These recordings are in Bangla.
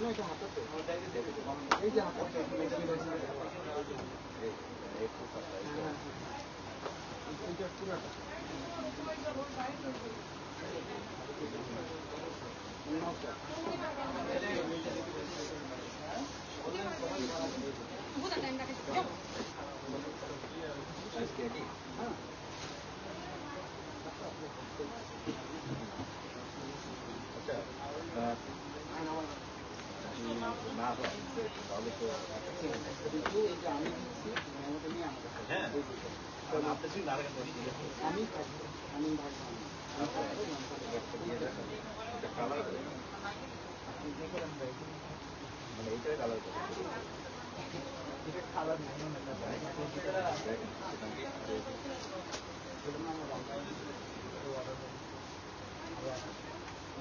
বিকালে লাগবো ভাইয়া এনে চলে আসেন লাইভ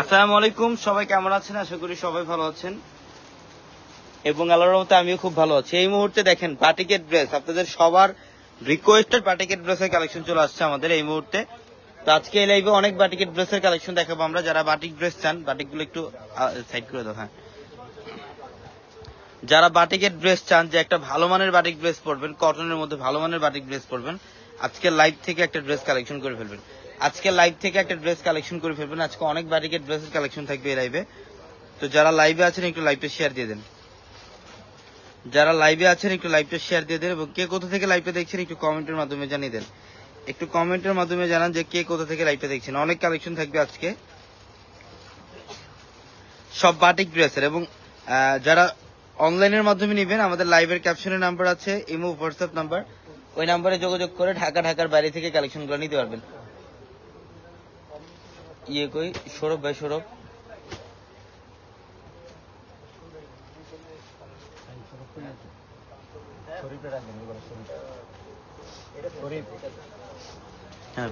আসসালামু আলাইকুম, সবাই কেমন আছেন? আশা করি সবাই ভালো আছেন। এবং আল্লাহর রহমতে আমিও খুব ভালো আছি। এই মুহূর্তে দেখেন, বাটিকের ড্রেস আপনাদের সবার রিকোয়েস্টেড বাটিকের ড্রেসের কালেকশন চলে আসছে আমাদের এই মুহূর্তে। তো আজকে এই লাইভে অনেক বাটিকের ড্রেসের কালেকশন দেখাবো আমরা। যারা বাটিক ড্রেস চান, বাটিকগুলো একটু সাইড করে দাও হ্যাঁ। যারা বাটিকের ড্রেস চান যে একটা ভালো মানের বাটিক ড্রেস পরবেন কটনের মধ্যে ভালো মানের বাটিক ড্রেস পরবেন, আজকে লাইভ থেকে একটা ড্রেস কালেকশন করে ফেলবেন। আজকে লাইভ থেকে একটা ড্রেস কালেকশন করে ফেলবেন, আজকে অনেক বাটিকের ড্রেসের কালেকশন থাকবে এই লাইভে তো যারা লাইভে আছেন, একটু লাইভটা শেয়ার দিয়ে দেন। যারা লাইভে আছেন, একটু লাইভটা শেয়ার দিয়ে দেন এবং কে কোথা থেকে লাইভটা দেখছেন, একটু কমেন্টের মাধ্যমে জানিয়ে দেন। একটু কমেন্টের মাধ্যমে জানান যে কে কোথা থেকে লাইভটা দেখছেন। অনেক কালেকশন থাকবে আজকে। সব বাটিক ড্রেসের এবং যারা অনলাইনের মাধ্যমে নেবেন। আমাদের লাইভের ক্যাপশনের নাম্বার আছে ইমো হোয়াটসঅ্যাপ নাম্বার ওই নাম্বারে যোগাযোগ করে ঢাকা, ঢাকার বাইরে থেকে কালেকশনগুলো নিতে পারবেন। ইয়ে কই? সৌরভ ভাই, সৌরভ। হ্যাঁ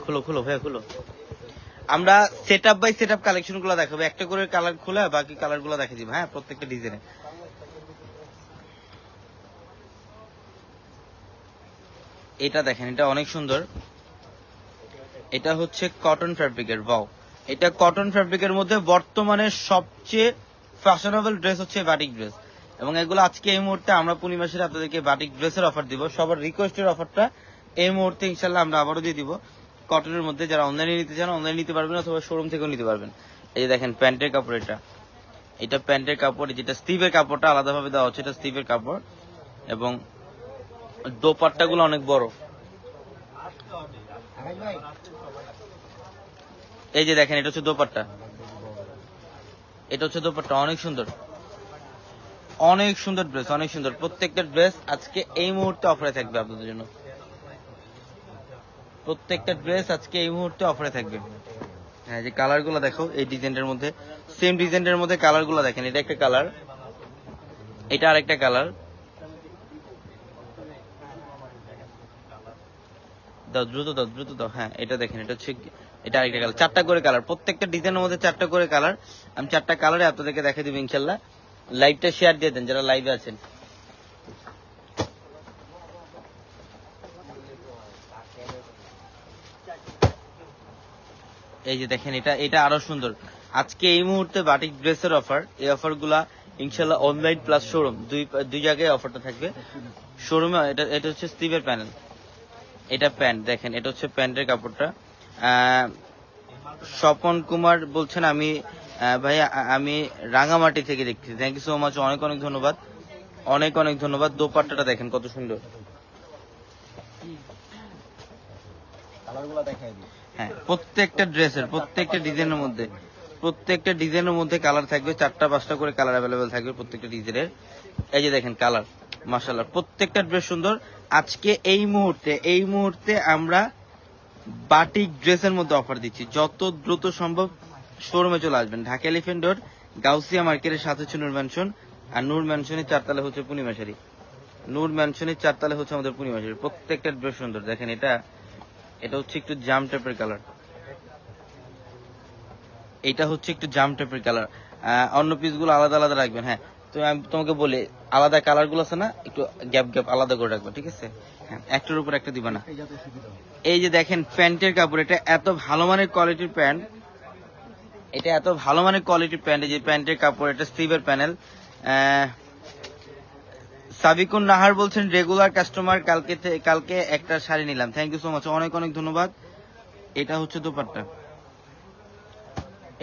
আমরা set up by set up কালেকশনগুলো দেখাবো। একটা করে কালার খুলে, বাকি কালারগুলো দেখে দিব। হ্যাঁ প্রত্যেকটা ডিজাইনে এটা দেখেন, এটা অনেক সুন্দর। এটা হচ্ছে কটন ফ্যাব্রিকের বাও এটা কটন ফ্যাব্রিকের মধ্যে বর্তমানে সবচেয়ে ফ্যাশনেবল ড্রেস হচ্ছে বাটিক ড্রেস এবং এগুলো আজকে এই মুহূর্তে আমরা পূর্ণিমাসের আপনাদেরকে বাটিক ড্রেসের অফার দিব। সবার রিকোয়েস্টের অফারটা এই মুহূর্তে ইনশাল্লাহ আমরা আবারও দিয়ে দিব। কটনের মধ্যে যারা অনলাইনে নিতে চান অনলাইনে নিতে পারবেন অথবা শোরুম থেকেও নিতে পারবেন। এই যে দেখেন, প্যান্টের কাপড় এটা। এটা প্যান্টের কাপড় যেটা স্টিভের কাপড়টা আলাদাভাবে দেওয়া হচ্ছে, এটা স্টিভের কাপড়। এবং দোপাট্টা গুলো অনেক বড়। এই যে দেখেন, এটা হচ্ছে দোপাট্টা। এটা হচ্ছে দোপাট্টা, অনেক সুন্দর। অনেক সুন্দর ড্রেস অনেক সুন্দর। প্রত্যেকটা ড্রেস আজকে এই মুহূর্তে অফারে থাকবে আপনাদের জন্য। প্রত্যেকটা ড্রেস আজকে এই মুহূর্তে অফারে থাকবে। হ্যাঁ যে কালারগুলো দেখো, এই ডিজাইনের মধ্যে সেম ডিজাইনের মধ্যে কালারগুলো দেখেন, এটা একটা কালার এটা আরেকটা কালার দাও, দ্রুত দাও, দ্রুত হ্যাঁ এটা দেখেন, এটা হচ্ছে এটা আরেকটা কালার চারটা করে কালার প্রত্যেকটা ডিজাইনের মধ্যে চারটা করে কালার আমি চারটা কালারে আপনাদেরকে দেখে দিব ইনশাল্লাহ লাইভটা শেয়ার দিয়ে দেন, যারা লাইভে আছেন। এই যে দেখেন, এটা এটা আরও সুন্দর। আজকে এই মুহূর্তে বাটিক ড্রেসের অফার এই অফারগুলা ইনশাল্লাহ অনলাইন প্লাস শোরুম দুই দুই জায়গায় অফারটা থাকবে। শোরুমে এটা এটা হচ্ছে স্টিভের প্যানেল এটা প্যান্ট দেখেন এটা হচ্ছে প্যান্টের কাপড়টা। আহ, স্বপন কুমার বলছেন আমি ভাই আমি রাঙামাটি থেকে দেখছি থ্যাংক ইউ সো মাচ অনেক অনেক ধন্যবাদ। অনেক অনেক ধন্যবাদ। দোপাট্টাটা দেখেন কত সুন্দর। হ্যাঁ প্রত্যেকটা ড্রেসের প্রত্যেকটা ডিজাইনের মধ্যে প্রত্যেকটা ডিজাইনের মধ্যে কালার থাকবে। চারটা পাঁচটা করে কালার অ্যাভেলেবেল থাকবে প্রত্যেকটা ডিজাইনের। এই যে দেখেন কালার। মাশাল্লাহ প্রত্যেকটা ড্রেস সুন্দর। আজকে এই মুহূর্তে এই মুহূর্তে আমরা বাটিক ড্রেসের মধ্যে অফার দিচ্ছি। যত দ্রুত সম্ভব শোরুমে চলে আসবেন। ঢাকা এলিফেন্ট রোড গাউসিয়া মার্কেটের সাথে হচ্ছে নূর ম্যানশন। আর নূর ম্যানশনের চারতলা হচ্ছে পূর্ণিমাশারি নূর ম্যানশনের চারতলা হচ্ছে আমাদের পূর্ণিমাশারি প্রত্যেকটা ড্রেস সুন্দর। দেখেন এটা এটা হচ্ছে একটু জাম টাইপের কালার এটা হচ্ছে একটু জাম টাইপের কালার অন্য পিসগুলো আলাদা আলাদা রাখবেন। হ্যাঁ তো আমি তোমাকে বলি, আলাদা কালারগুলো আছে না, একটু গ্যাপ গ্যাপ আলাদা করে রাখবা, ঠিক আছে? হ্যাঁ একটার উপর একটা দিবা না। এই যে দেখেন, প্যান্টের কাপড়, এটা এত ভালো মানের কোয়ালিটির প্যান্ট, এটা এত ভালো মানের কোয়ালিটির প্যান্ট যে প্যান্টের কাপড়, এটা স্টিভের প্যানেল সাবিকুন নাহার বলছেন রেগুলার কাস্টমার কালকে কালকে একটা শাড়ি নিলাম। থ্যাংক ইউ সো মাচ অনেক অনেক ধন্যবাদ। এটা হচ্ছে দোপাট্টা।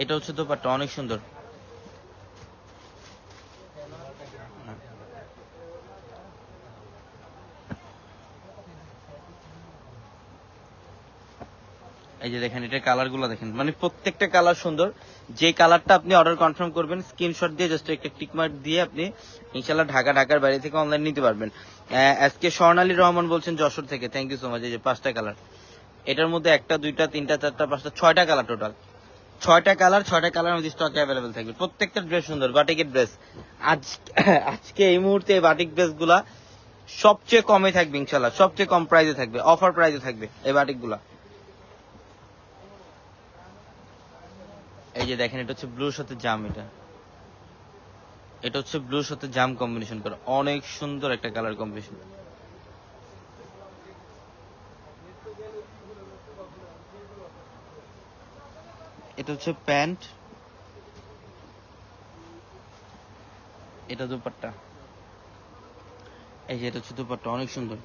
এটা হচ্ছে দোপাট্টা, অনেক সুন্দর। এই যে দেখেন এটা কালারগুলো দেখেন। মানে প্রত্যেকটা কালার সুন্দর। যে কালারটা আপনি অর্ডার কনফার্ম করবেন স্ক্রিনশট দিয়ে জাস্ট একটা টিক মার্ক দিয়ে আপনি ইনশাল্লাহ ঢাকা, ঢাকার বাইরে থেকে অনলাইন নিতে পারবেন। আজকে স্বর্ণালী রহমান বলছেন যশোর থেকে। থ্যাংক ইউ সো মাচ এই যে পাঁচটা কালার এটার মধ্যে একটা, দুইটা, তিনটা, চারটা, পাঁচটা, ছয়টা কালার টোটাল ছয়টা কালার ছয়টা কালার আমাদের স্টকে অ্যাভেলেবেল থাকবে। প্রত্যেকটা ড্রেস সুন্দর বাটিকের ড্রেস আজ আজকে এই মুহূর্তে এই বাটিক ড্রেসগুলা সবচেয়ে কমে থাকবে ইনশাল্লাহ সবচেয়ে কম প্রাইসে থাকবে। অফার প্রাইসে থাকবে এই বাটিক এই যে দেখেন, এটা হচ্ছে ব্লুর সাথে জাম এটা। এটা হচ্ছে ব্লুর সাথে জাম কম্বিনেশন করা। অনেক সুন্দর একটা কালার কম্বিনেশন এটা হচ্ছে প্যান্ট। এটা দুপাট্টা। এই যে এটা হচ্ছে দুপাট্টা, অনেক সুন্দর।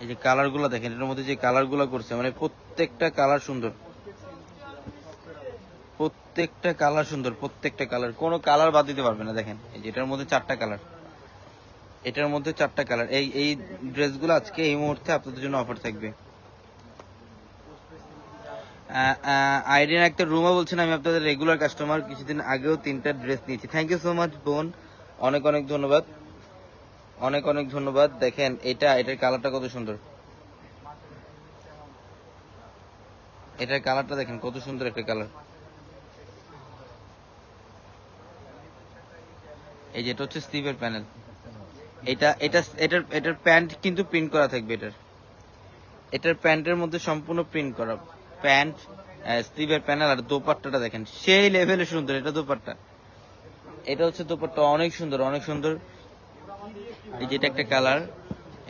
এই যে কালারগুলা দেখেন, এটার মধ্যে যে কালারগুলা করছে মানে প্রত্যেকটা কালার সুন্দর। প্রত্যেকটা কালার সুন্দর, প্রত্যেকটা কালার। কোনো কালার বাদ দিতে পারবে না, দেখেন। এটার মধ্যে চারটা কালার। এটার মধ্যে চারটা কালার। এই এই ড্রেসগুলো আজকে এই মুহূর্তে আপনাদের জন্য অফার থাকবে। আইডিয়ান একটা রুমা বলছেন, আমি আপনাদের রেগুলার কাস্টমার কিছুদিন আগেও তিনটা ড্রেস নিয়েছি। থ্যাংক ইউ সো মাচ বোন। অনেক অনেক ধন্যবাদ। অনেক অনেক ধন্যবাদ। দেখেন, এটা, এটার কালারটা কত সুন্দর। এটার কালারটা দেখেন, কত সুন্দর একটা কালার। এই যেটা হচ্ছে স্টিভের প্যানেল। এটা এটা, এটার এটার প্যান্ট কিন্তু প্রিন্ট করা থাকবে এটার। এটার প্যান্টের মধ্যে সম্পূর্ণ প্রিন্ট করা। প্যান্ট স্টিভের প্যানেল আর দোপাট্টাটা দেখেন, সেই লেভেলে সুন্দর এটা দোপাট্টা। এটা হচ্ছে দোপাট্টা অনেক সুন্দর অনেক সুন্দর। এই যে এটা একটা কালার,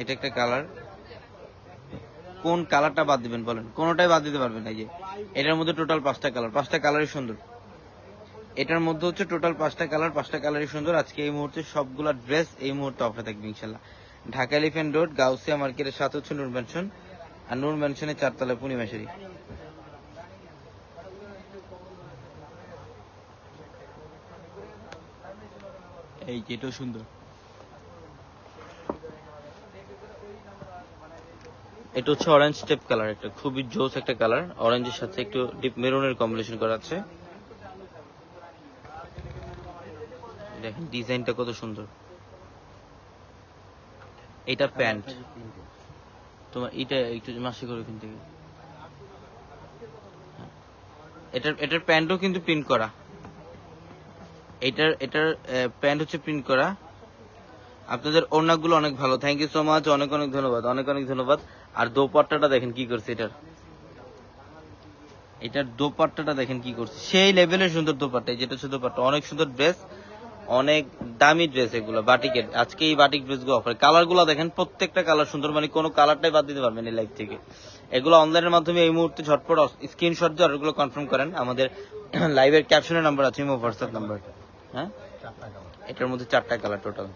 এটা একটা কালার। কোন কালারটা বাদ দিবেন বলেন? কোনটাই বাদ দিতে পারবেন এই যে। এটার মধ্যে টোটাল পাঁচটা কালার পাঁচটা কালারই সুন্দর। এটার মধ্যে হচ্ছে টোটাল পাঁচটা কালার পাঁচটা কালারই সুন্দর। আজকে এই মুহূর্তে সবগুলা ড্রেস এই মুহূর্তে অফারে থাকবে ইনশাল্লাহ। ঢাকা এলিফেন্ট রোড গাউসিয়া মার্কেটের সাথে হচ্ছে নূর ম্যানশন আর নূর ম্যানশনের চারতলা পূর্ণিমাশারি এই যে সুন্দর। এটা হচ্ছে অরেঞ্জ স্টেপ কালার একটা খুবই জোস একটা কালার অরেঞ্জের সাথে একটু ডিপ মেরুনের কম্বিনেশন করা আছে। দেখেন ডিজাইনটা কত সুন্দর। এটা প্যান্ট। তোমার এটা একটু মাসে করে কিনতে হ্যাঁ। এটার এটার প্যান্টও কিন্তু প্রিন্ট করা। এটার এটার প্যান্ট হচ্ছে প্রিন্ট করা। আপনাদের ওড়নাগুলো অনেক ভালো। থ্যাংক ইউ সো মাচ অনেক অনেক ধন্যবাদ। অনেক অনেক ধন্যবাদ। আর দোপাট্টাটা দেখেন কি করছে এটার। এটার দোপাট্টাটা দেখেন কি করছে। সেই লেভেলের সুন্দর দোপাট্টা। যেটা হচ্ছে দোপাট্টা। অনেক সুন্দর ড্রেস অনেক দামি ড্রেস এগুলো, বাটিকের। আজকে এই বাটিক ড্রেসগুলো অফার কালারগুলো দেখেন, প্রত্যেকটা কালার সুন্দর। মানে কোনো কালারটাই বাদ দিতে পারবেন এই লাইভ থেকে। এগুলো অনলাইনের মাধ্যমে এই মুহূর্তে ঝটপট স্ক্রিনশট দিয়ে অর্ডারগুলো কনফার্ম করেন। আমাদের লাইভের ক্যাপশনের নাম্বার আছে হোয়াটসঅ্যাপ নাম্বার হ্যাঁ? এটার মধ্যে চারটা কালার টোটাল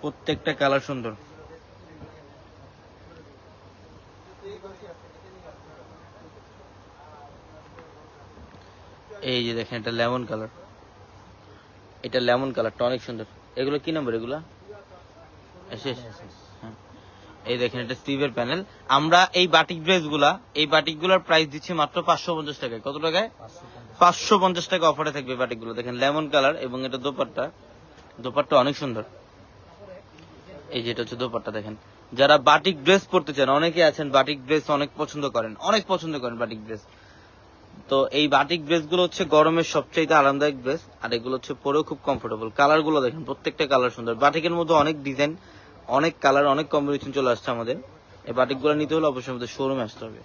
প্রত্যেকটা কালার সুন্দর। এই যে দেখেন, এটা লেমন কালার। এটা লেমন কালারটা অনেক সুন্দর। এগুলো কি নম্বর এগুলা? হ্যাঁ। এই দেখেন, এটা স্টিভের প্যানেল। আমরা এই বাটিক ড্রেসগুলা, এই বাটিকগুলার প্রাইস দিচ্ছি মাত্র পাঁচশো পঞ্চাশ টাকায়। কত টাকায়? পাঁচশো পঞ্চাশ টাকা অফারে থাকবে বাটিকগুলো। দেখেন, লেমন কালার এবং এটা দোপাট্টা। দোপাট্টা অনেক সুন্দর। এই যেটা হচ্ছে দোপাট্টা দেখেন। যারা বাটিক ড্রেস পরতে চান, অনেকে আছেন বাটিক ড্রেস অনেক পছন্দ করেন, অনেক পছন্দ করেন বাটিক ড্রেস তো এই বাটিক ড্রেসগুলো হচ্ছে গরমের সবচাইতে আরামদায়ক ড্রেস আর এগুলো হচ্ছে পরেও খুব কমফোর্টেবল কালারগুলো দেখেন, প্রত্যেকটা কালার সুন্দর। বাটিকের মধ্যে অনেক ডিজাইন অনেক কালার অনেক কম্বিনেশন চলে আসছে আমাদের। এই বাটিকগুলো নিতে হলে অবশ্যই আমাদের শোরুমে আসতে হবে।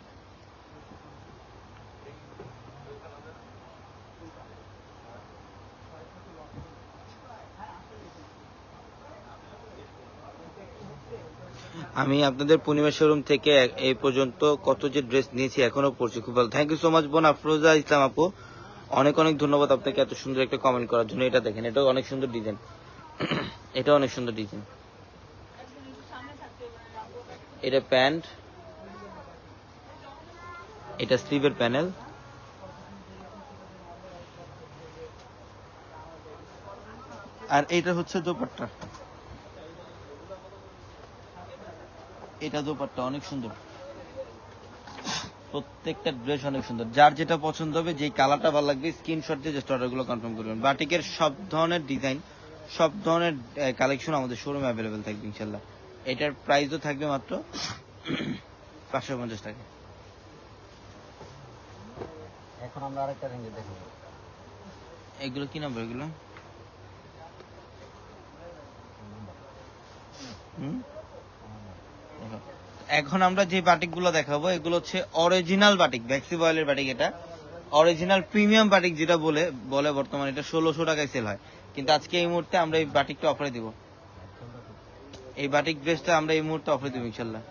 আমি আপনাদের পূর্ণিমা শোরুম থেকে এই পর্যন্ত কত যে ড্রেস নিয়েছি এখনও পড়ছি, খুব ভালো। থ্যাংক ইউ সো মাচ বোন আফরোজা ইসলাম আপু। অনেক অনেক ধন্যবাদ আপনাকে এত সুন্দর একটা কমেন্ট করার জন্য। এটা দেখেন, এটাও অনেক সুন্দর ডিজাইন এটা অনেক সুন্দর ডিজাইন এটা প্যান্ট। এটা স্লিভের প্যানেল। আর এটা হচ্ছে দোপাট্টা। এটা দোপাট্টা অনেক সুন্দর। প্রত্যেকটা ড্রেস অনেক সুন্দর। যার যেটা পছন্দ হবে যেই কালারটা ভালো লাগবে স্ক্রিনশট দিয়ে জাস্ট অর্ডারগুলো কনফার্ম করবেন। বাটিকের সব ধরনের ডিজাইন সব ধরনের কালেকশন আমাদের শোরুমে অ্যাভেলেবেল থাকবে ইনশাল্লাহ এটার প্রাইসও থাকবে মাত্র পাঁচশো পঞ্চাশ টাকা। এখন আমরা আরেকটা রেঞ্জে দেখব। এগুলো কি নাম্বার এগুলো? হুম। এখন আমরা যে বাটিকগুলো দেখাবো, এগুলো হচ্ছে অরিজিনাল বাটিক ভ্যাক্সি বয়েলের বাটিক এটা। অরিজিনাল প্রিমিয়াম বাটিক যেটা বলে বলে বর্তমানে এটা ষোলোশো টাকায় সেল হয়। কিন্তু আজকে এই মুহূর্তে আমরা এই বাটিকটা অফারে দিব। এই বাটিক ড্রেসটা আমরা এই মুহূর্তে অফারে দিব, ইনশাল্লাহ।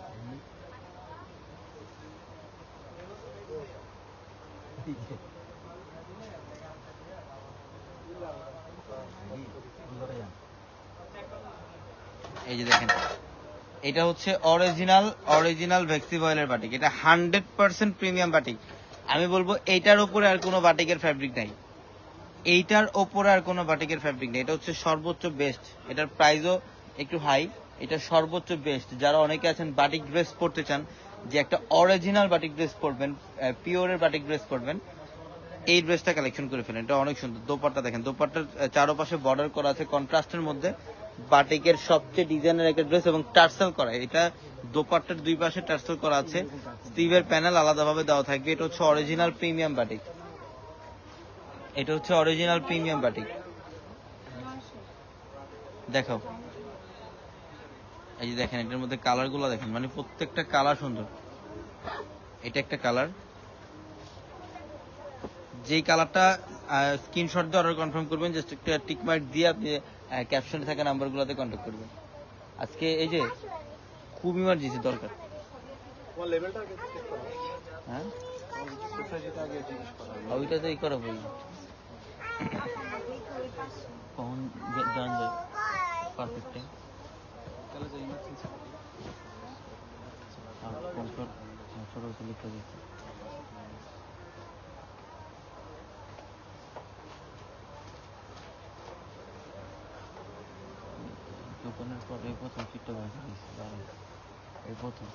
এই যে দেখেন। এটা হচ্ছে অরিজিনাল অরিজিনাল ভ্যাক্সি বয়েলের বাটিক এটা হান্ড্রেড পার্সেন্ট প্রিমিয়াম বাটিক আমি বলব, এইটার উপরে আর কোনো বাটিকের ফ্যাব্রিক নাই। এইটার ওপরে আর কোনো বাটিকের ফ্যাব্রিক নেই। এটা হচ্ছে সর্বোচ্চ বেস্ট এটার প্রাইসও একটু হাই এটা সর্বোচ্চ বেস্ট যারা অনেকে আছেন বাটিক ড্রেস পরতে চান, যে একটা অরিজিনাল বাটিক ড্রেস পরবেন পিওরের বাটিক ড্রেস পরবেন, এই ড্রেসটা কালেকশন করে ফেলেন। এটা অনেক সুন্দর। দোপাট্টা দেখেন, দোপাট্টার চারপাশে বর্ডার করা আছে কন্ট্রাস্টের মধ্যে। বাটিকের সবচেয়ে ডিজাইনের একটা ড্রেস এবং টার্সেল করা। এটা দোপাট্টার দুই পাশে টার্সেল করা আছে। স্টিভের প্যানেল আলাদাভাবে দেওয়া থাকবে। এটা হচ্ছে অরিজিনাল প্রিমিয়াম বাটিক এটা হচ্ছে অরিজিনাল প্রিমিয়াম বাটিক দেখাও। এই যে দেখেন, এটার মধ্যে কালারগুলো দেখেন। মানে প্রত্যেকটা কালার সুন্দর। এটা একটা কালার। যেই কালারটা স্ক্রিনশট দিয়ে অর্ডার কনফার্ম করবেন জাস্ট একটা টিক মার্ক দিয়ে আপনি ক্যাপশনে থাকা নাম্বারগুলোতে কন্ট্যাক্ট করবেন। আজকে এই যে খুব ইমার্জেন্সি দরকার। হ্যাঁ? ওইটা তো ই করা। বই কখন জান যায়? পারফেক্ট টাইম দিচ্ছি দোকানের পর এই প্রথম দারুণ। এই প্রথম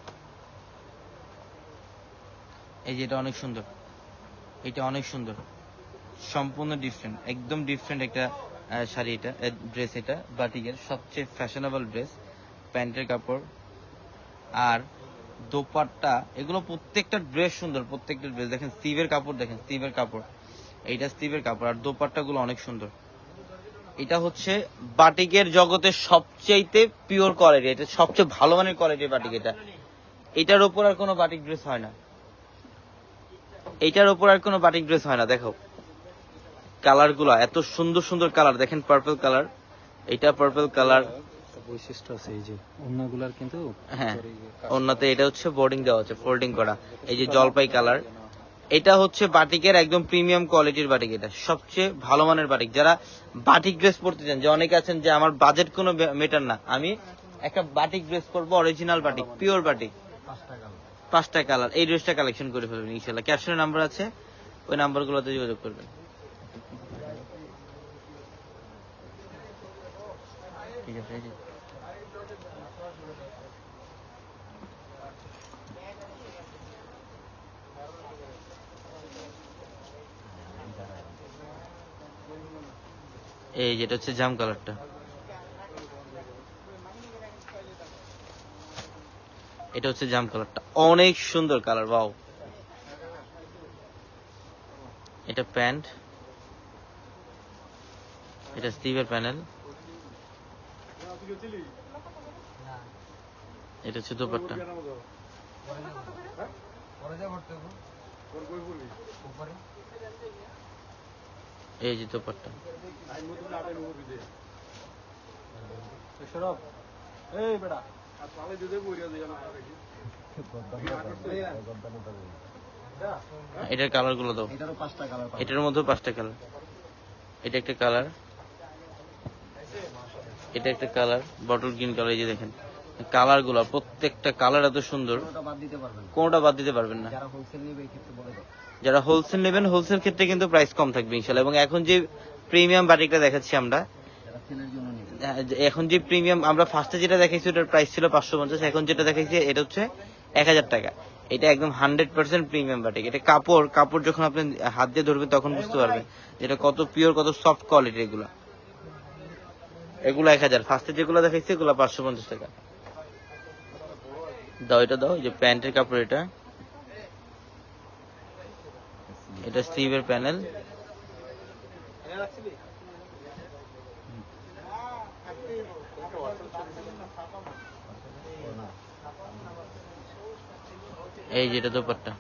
এই যে এটা অনেক সুন্দর। এটা অনেক সুন্দর। সম্পূর্ণ ডিফারেন্ট একদম ডিফারেন্ট একটা শাড়ি এটা ড্রেস এটা বাটিকের সবচেয়ে ফ্যাশনেবল ড্রেস প্যান্টের কাপড়। আর দোপাট্টা, এগুলো প্রত্যেকটা ড্রেস সুন্দর, প্রত্যেকটা ড্রেস দেখেন স্টিভের কাপড়, দেখেন স্টিভের কাপড়। এইটা স্টিভের কাপড়, আর দোপাট্টা গুলো অনেক সুন্দর। এটা হচ্ছে বাটিকের জগতের সবচেয়ে পিওর কোয়ালিটি এটা সবচেয়ে ভালো মানের কোয়ালিটির বাটিক এটা। এটার উপর আর কোনো বাটিক ড্রেস হয় না। এটার উপর আর কোনো বাটিক ড্রেস হয় না দেখো। কালারগুলা এত সুন্দর সুন্দর কালার দেখেন পার্পল কালার। এটা পার্পল কালার। বৈশিষ্ট্য আছে এই যে অন্যগুলার কিন্তু হ্যাঁ অন্যতে এটা হচ্ছে বোর্ডিং দেওয়া আছে ফোল্ডিং করা। এই যে জলপাই কালার। এটা হচ্ছে বাটিকের একদম প্রিমিয়াম কোয়ালিটির বাটিক এটা। সবচেয়ে ভালো মানের বাটিক। যারা বাটিক ড্রেস পরতে চান, যে অনেকে আছেন যে আমার বাজেট কোনো মেটার না, আমি একটা বাটিক ড্রেস পরবো অরিজিনাল বাটিক পিওর বাটিক। পাঁচটা কালার এই ড্রেসটা কালেকশন করে ফেলবেন ইনশাল্লাহ ক্যাপশনে নাম্বার আছে, ওই নাম্বারগুলোতে যোগাযোগ করবেন। ঠিক আছে এই। যেটা হচ্ছে জাম কালারটা। এটা হচ্ছে জাম কালারটা। অনেক সুন্দর কালার বাও এটা প্যান্ট। এটা স্টিভের প্যানেল। এটা হচ্ছে দোপাট্টা। উপরে। এই যে দোপাট্টা। এই বেটা। এটার কালারগুলো দাও। এটারও পাঁচটা কালার এটার মধ্যেও পাঁচটা কালার এটা একটা কালার এটা একটা কালার বটল গ্রিন কালার এই যে দেখেন। কালারগুলো প্রত্যেকটা কালার এত সুন্দর। কোনটা বাদ দিতে পারবেন না। যারা হোলসেল নেবেন হোলসেল ক্ষেত্রে কিন্তু প্রাইস কম থাকবে ইনশাল্লাহ এবং এখন যে প্রিমিয়াম বাটিকটা দেখাচ্ছি আমরা এখন যে প্রিমিয়াম আমরা ফার্স্টে যেটা দেখাইছি ওটার প্রাইস ছিল পাঁচশো পঞ্চাশ এখন যেটা দেখাইছি এটা হচ্ছে এক হাজার টাকা। এটা একদম হান্ড্রেড পার্সেন্ট প্রিমিয়াম বাটিক। এটা কাপড় কাপড় যখন আপনি হাত দিয়ে ধরবেন তখন বুঝতে পারবেন যেটা কত পিওর কত সফট কোয়ালিটি এগুলো। এগুলো এক হাজার। ফার্স্টে যেগুলো দেখাইছি এগুলো পাঁচশো পঞ্চাশ টাকা। দাও, এটা দাও যে প্যান্টের কাপড় এটা। এটা স্টিভের প্যানেল। এই যেটা দোপাট্টা।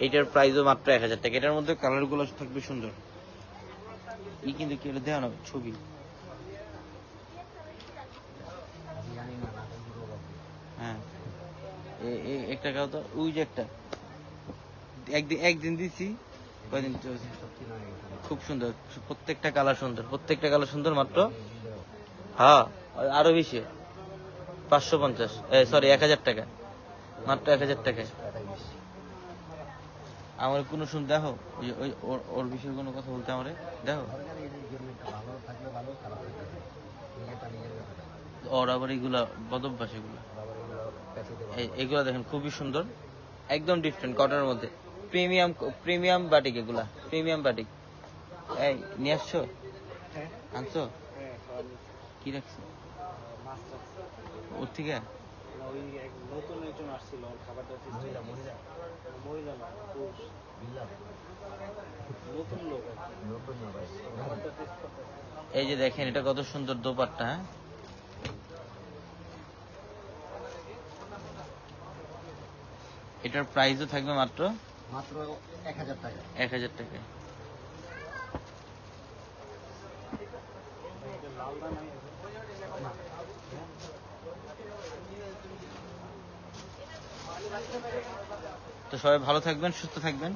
এটার প্রাইসও মাত্র এক হাজার টাকা। এটার মধ্যে কালারগুলো থাকবে সুন্দর। ই কিন্তু কি দেওয়া না, ছবি জানি না নাটকগুলো বাদ দিও। হ্যাঁ এ- এ- একটা তো। ওই যে একটা। একদিন একদিন দিছি, কয়দিন। খুব সুন্দর, প্রত্যেকটা কালার সুন্দর, প্রত্যেকটা কালার সুন্দর মাত্র? হ্যাঁ আরও বেশি। পাঁচশো পঞ্চাশ। সরি এক হাজার টাকা। মাত্র এক হাজার টাকায়। আমার কোনো শুন দেখো, ওই ওর বিষয়ে কোনো কথা বলতে আমারে? দেখো। ওর আবার এগুলা বদভ্যাস এগুলো। এগুলো দেখেন খুবই সুন্দর। একদম ডিফারেন্ট কটনের মধ্যে। প্রিমিয়াম প্রিমিয়াম বাটিক এগুলা প্রিমিয়াম বাটিক এই নিয়ে আসছো? হ্যাঁ। আনছো? হ্যাঁ কি রাখছো? ওর থেকে? নতুন একজন আসছিল করতে এই যে দেখেন এটা কত সুন্দর দোপাট্টা হ্যাঁ? এটার প্রাইসও থাকবে মাত্র মাত্র এক হাজার টাকা। এক হাজার টাকা। তো সবাই ভালো থাকবেন সুস্থ থাকবেন।